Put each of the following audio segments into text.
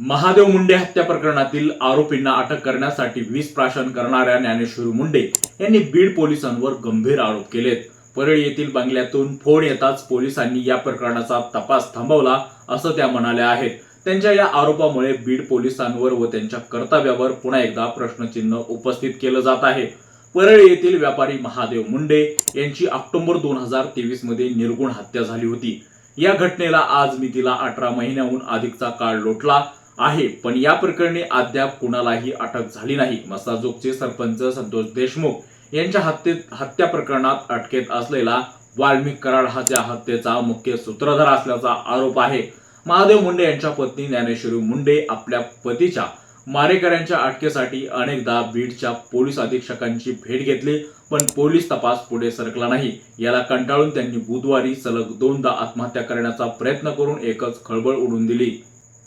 महादेव मुंडे हत्या प्रकरणातील आरोपींना अटक करण्यासाठी वीज प्राशन करणाऱ्या ज्ञानेश्वर मुंडे यांनी बीड पोलिसांवर गंभीर आरोप केलेत. परळी येथील बंगल्यातून फोन येताच पोलिसांनी या प्रकरणाचा तपास थांबवला असं त्या म्हणाल्या आहेत. त्यांच्या या आरोपामुळे बीड पोलिसांवर व त्यांच्या कर्तव्यावर पुन्हा एकदा प्रश्नचिन्ह उपस्थित केलं जात आहे. परळी येथील व्यापारी महादेव मुंडे यांची ऑक्टोबर दोन हजार तेवीसमध्ये निर्गुण हत्या झाली होती. या घटनेला आज मितीला अठरा महिन्याहून अधिकचा काळ लोटला. आहे. पण या प्रकरणी अद्याप कुणालाही अटक झाली नाही. मसाजोगचे सरपंच संतोष देशमुख यांच्या हत्येत हत्या प्रकरणात अटकेत असलेला वाल्मिक कराड हा त्या हत्येचा मुख्य सूत्रधार असल्याचा आरोप आहे. महादेव मुंडे यांच्या पत्नी ज्ञानेश्वरी मुंडे आपल्या पतीच्या मारेकऱ्यांच्या अटकेसाठी अनेकदा बीडच्या पोलीस अधीक्षकांची भेट घेतली पण पोलीस तपास पुढे सरकला नाही. याला कंटाळून त्यांनी बुधवारी सलग दोनदा आत्महत्या करण्याचा प्रयत्न करून एकच खळबळ उडून दिली.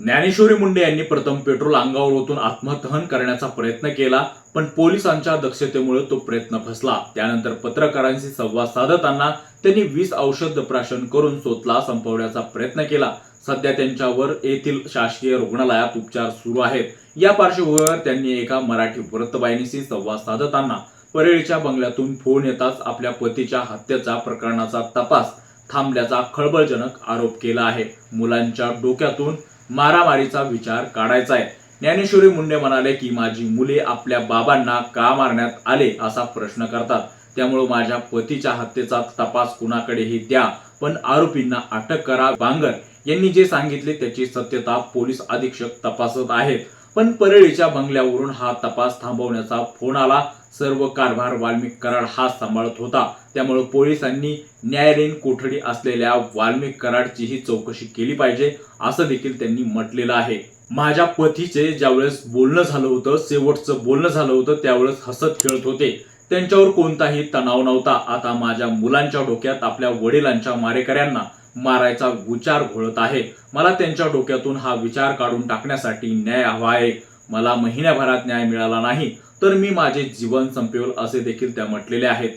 ज्ञानेश्वरी मुंडे यांनी प्रथम पेट्रोल अंगावर ओतून आत्मदहन करण्याचा प्रयत्न केला पण पोलिसांच्या दक्षतेमुळे तो प्रयत्न फसला. त्यानंतर पत्रकारांशी संवाद साधताना त्यांनी वीस औषध प्राशन करून स्वतःला संपवण्याचा प्रयत्न केला. सध्या त्यांच्यावर येथील शासकीय रुग्णालयात उपचार सुरू आहेत. या पार्श्वभूमीवर त्यांनी एका मराठी वृत्तवाहिनीशी संवाद साधताना परळीच्या बंगल्यातून फोन येताच आपल्या पतीच्या हत्येचा प्रकरणाचा तपास थांबल्याचा खळबळजनक आरोप केला आहे. मुलांच्या डोक्यातून मारामारीचा विचार काढायचा आहे. ज्ञानेश्वरी मुंडे म्हणाले की माझी मुले आपल्या बाबांना का मारण्यात आले? असा प्रश्न करतात. त्यामुळे माझ्या पतीच्या हत्येचा तपास कुणाकडेही द्या पण आरोपींना अटक करा बांगर. यांनी जे सांगितले त्याची सत्यता पोलीस अधीक्षक तपासत आहेत. पण परळीच्या बंगल्यावरून हा तपास थांबवण्याचा फोन आला. सर्व कारभार वाल्मिक कराड हा सांभाळत होता. त्यामुळे पोलिसांनी न्यायालयीन कोठडी असलेल्या वाल्मिक कराडचीही चौकशी केली पाहिजे असं देखील त्यांनी म्हटलेलं आहे. माझ्या पतीचे ज्यावेळेस बोलणं झालं होतं शेवटचं बोलणं झालं होतं त्यावेळेस हसत खेळत होते. त्यांच्यावर कोणताही तणाव नव्हता. आता माझ्या मुलांच्या डोक्यात आपल्या वडिलांच्या मारेकऱ्यांना मारायचा विचार घोळत आहे. मला त्यांच्या डोक्यातून हा विचार काढून टाकण्यासाठी न्याय हवा आहे. मला महिन्याभरात न्याय मिळाला नाही तर मी माझे जीवन संपवेल असे देखील त्या म्हटलेले आहेत.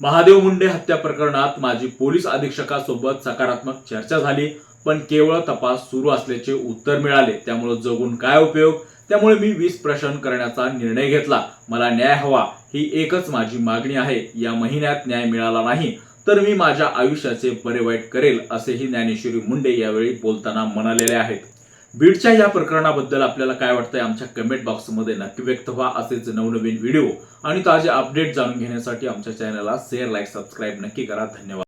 महादेव मुंडे हत्या प्रकरणात माझी पोलीस अधीक्षकासोबत सकारात्मक चर्चा झाली पण केवळ तपास सुरू असल्याचे उत्तर मिळाले. त्यामुळे जगून काय उपयोग? त्यामुळे मी वीस प्रशन करण्याचा निर्णय घेतला. मला न्याय हवा ही एकच माझी मागणी आहे. या महिन्यात न्याय मिळाला नाही तर मी माझ्या आयुष्याचे बरे वाईट करेल असेही ज्ञानेश्वरी मुंडे यावेळी बोलताना म्हणालेले आहेत. बीडच्या या प्रकरणाबद्दल आपल्याला काय वाटतंय आमच्या कमेंट बॉक्समध्ये नक्की व्यक्त व्हा. असेच नवनवीन व्हिडिओ आणि ताजे अपडेट जाणून घेण्यासाठी आमच्या चॅनलला शेअर लाईक सबस्क्राईब नक्की करा. धन्यवाद.